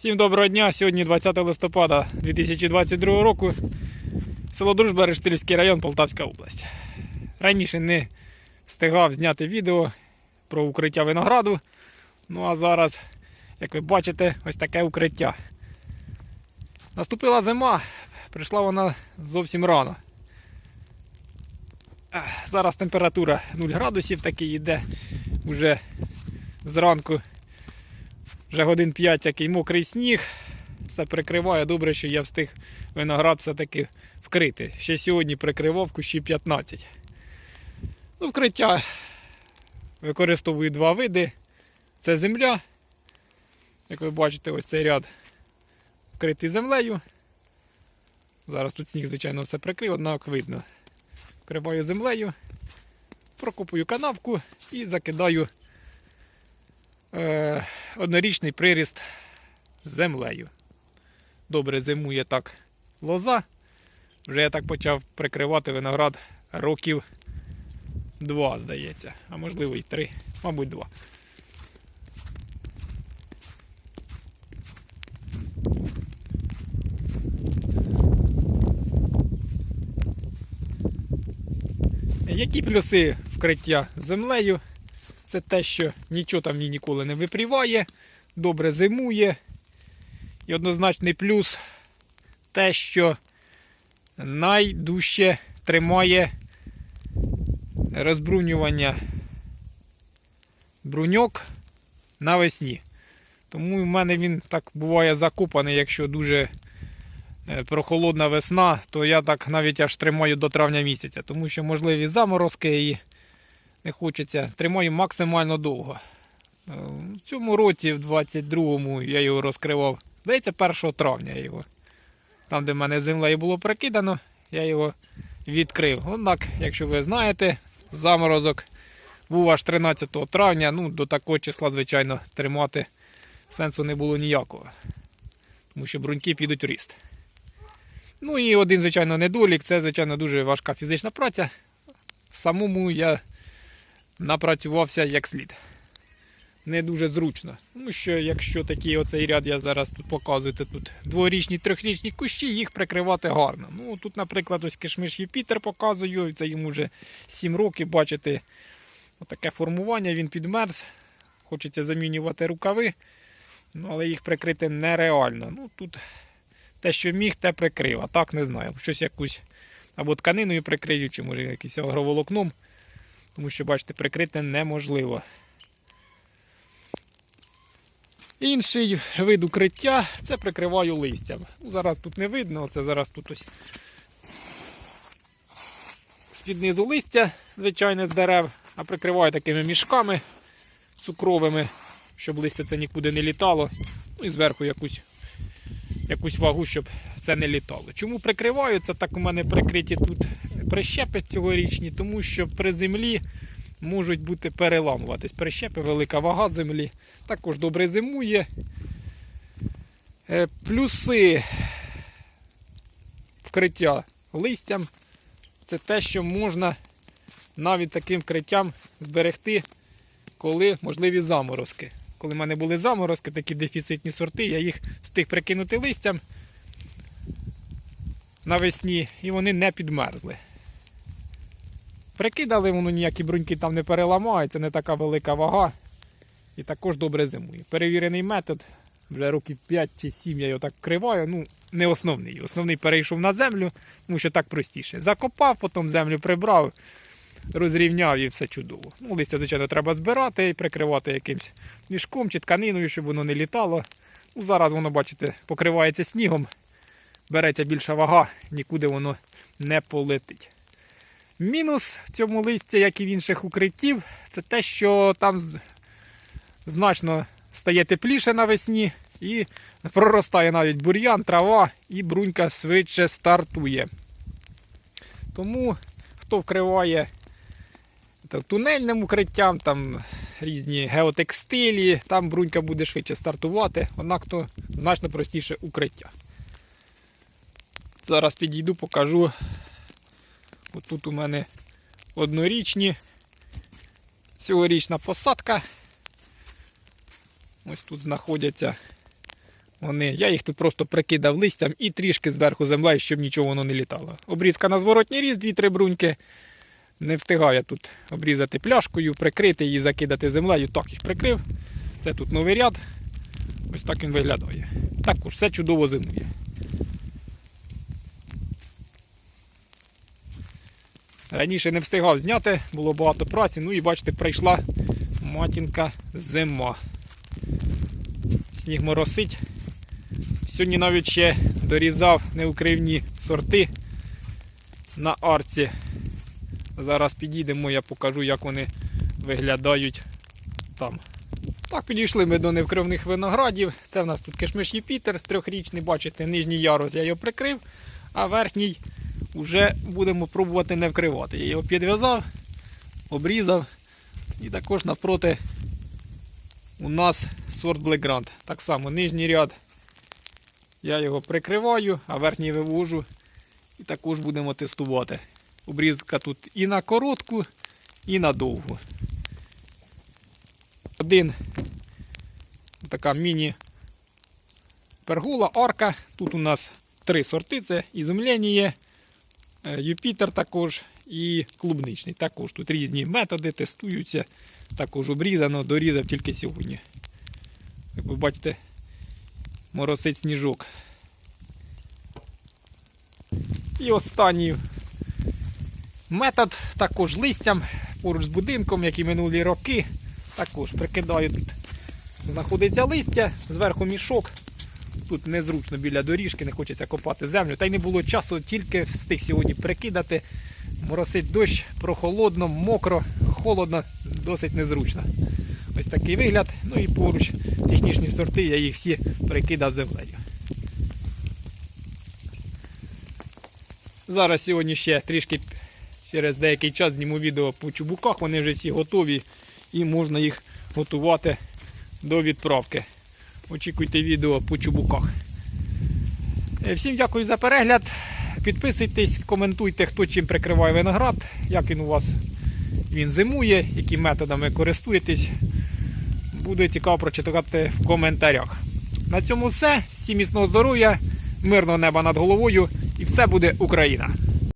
Всім доброго дня. Сьогодні 20 листопада 2022 року. Село Дружба, Рештильський район, Полтавська область. Раніше не встигав зняти відео про укриття винограду. Ну а зараз, як ви бачите, ось таке укриття. Наступила зима, прийшла вона зовсім рано. Зараз температура 0 градусів такий йде вже зранку вже годин 5 такий мокрий сніг. Все прикриває. Добре, що я встиг виноград все-таки вкрити. Ще сьогодні прикривав кущі 15. Ну, вкриття використовую два види. Це земля. Як ви бачите, ось цей ряд вкритий землею. Зараз тут сніг, звичайно, все прикрив, однак видно. Вкриваю землею, прокопую канавку і закидаю е, однорічний приріст з землею. Добре зимує так лоза. Вже я так почав прикривати виноград років два, здається, а можливо і три, мабуть, два. Які плюси вкриття землею? Це те, що нічого там ніколи не випріває, добре зимує. І однозначний плюс те, що найдужче тримає розбрунювання бруньок навесні. Тому в мене він так буває закопаний, якщо дуже е, прохолодна весна, то я так навіть аж тримаю до травня місяця, тому що можливі заморозки і не хочеться. Тримаю максимально довго. Е, В цьому році, в 22-му, я його розкривав. Здається, 1 травня його. Там, де в мене землею було прикидано, я його відкрив. Однак, якщо ви знаєте, заморозок був аж 13 травня. Ну, до такого числа, звичайно, тримати сенсу не було ніякого. Тому що бруньки підуть в ріст. Ну і один, звичайно, недолік це, звичайно, дуже важка фізична праця. Самому я напрацювався як слід. Не дуже зручно. Тому що якщо такий оцей ряд я зараз тут показую, це тут дворічні, трьохрічні кущі, їх прикривати гарно. Ну тут, наприклад, ось кишмиш Юпітер показую, це йому вже 7 років, бачите, таке формування, він підмерз. Хочеться замінювати рукави, ну, але їх прикрити нереально. Ну тут те, що міг, те прикрив, а так не знаю. Щось якусь або тканиною прикрию, чи може якийсь агроволокном. Тому що, бачите, прикрити неможливо. Інший вид укриття це прикриваю листям. Ну, зараз тут не видно, це зараз тут ось з-під низу листя, звичайне, з дерев, а прикриваю такими мішками цукровими, щоб листя це нікуди не літало. Ну і зверху якусь, якусь вагу, щоб це не літало. Чому прикриваю? Це так у мене прикриті тут прищепи цьогорічні, тому що при землі можуть бути переламуватись. Прищепи, велика вага землі. Також добре зимує. Е, Плюси вкриття листям це те, що можна навіть таким вкриттям зберегти, коли можливі заморозки. Коли в мене були заморозки, такі дефіцитні сорти, я їх встиг прикинути листям навесні і вони не підмерзли. Прикидали, воно ніякі бруньки там не переламають, це не така велика вага. І також добре зимує. Перевірений метод, вже років 5 чи 7 я його так вкриваю. Ну, не основний. Основний перейшов на землю, тому що так простіше. Закопав, потім землю прибрав, розрівняв і все чудово. Ну, листя, звичайно, треба збирати і прикривати якимось мішком чи тканиною, щоб воно не літало. Ну, Зараз воно, бачите, покривається снігом, береться більша вага, нікуди воно не полетить. Мінус в цьому листі, як і в інших укриттів, це те, що там значно стає тепліше навесні і проростає навіть бур'ян, трава і брунька швидше стартує. Тому хто вкриває та, тунельним укриттям, там різні геотекстилі, там брунька буде швидше стартувати, однак то значно простіше укриття. Зараз підійду, покажу. От тут у мене однорічні, цьогорічна посадка. Ось тут знаходяться Вони, я їх тут просто прикидав листям і трішки зверху землею, щоб нічого воно не літало. Обрізка на зворотній різ, дві-три бруньки. Не встигаю я тут обрізати пляшкою, прикрити її, закидати землею. Так їх прикрив. Це тут новий ряд. Ось так він виглядає. Також все чудово зимує. Раніше не встигав зняти, було багато праці. Ну і бачите, прийшла матінка зима. Сніг моросить. Сьогодні навіть ще дорізав неукривні сорти на арці. Зараз підійдемо, я покажу, як вони виглядають там. Так, підійшли ми до невкривних виноградів. Це в нас тут кишмиш Юпітер, трьохрічний, бачите, нижній ярус я його прикрив, а верхній вже будемо пробувати не вкривати. Я його підв'язав, обрізав і також навпроти у нас сорт Black Grand. Так само нижній ряд. Я його прикриваю, а верхній вивожу і також будемо тестувати. Обрізка тут і на коротку, і на довгу. Один така міні пергула, арка. Тут у нас три сорти: це ізумлення, Юпітер також і клубничний. Також тут різні методи тестуються. Також обрізано, дорізав тільки сьогодні. Як ви бачите, моросить сніжок. І останній метод також листям поруч з будинком, як і минулі роки. Також прикидаю тут. Знаходиться листя, зверху мішок. Тут незручно біля доріжки, не хочеться копати землю. Та й не було часу, тільки встиг сьогодні прикидати. Моросить дощ, прохолодно, мокро, холодно, досить незручно. Ось такий вигляд. Ну і поруч технічні сорти, я їх всі прикидав землею. Зараз сьогодні ще трішки через деякий час зніму відео по чубуках, вони вже всі готові і можна їх готувати до відправки. Очікуйте відео по чубуках. Е, Всім дякую за перегляд. Підписуйтесь, коментуйте, хто чим прикриває виноград, як він у вас він зимує, якими методами користуєтесь. Буде цікаво прочитати в коментарях. На цьому все. Всім міцного здоров'я, мирного неба над головою і все буде Україна!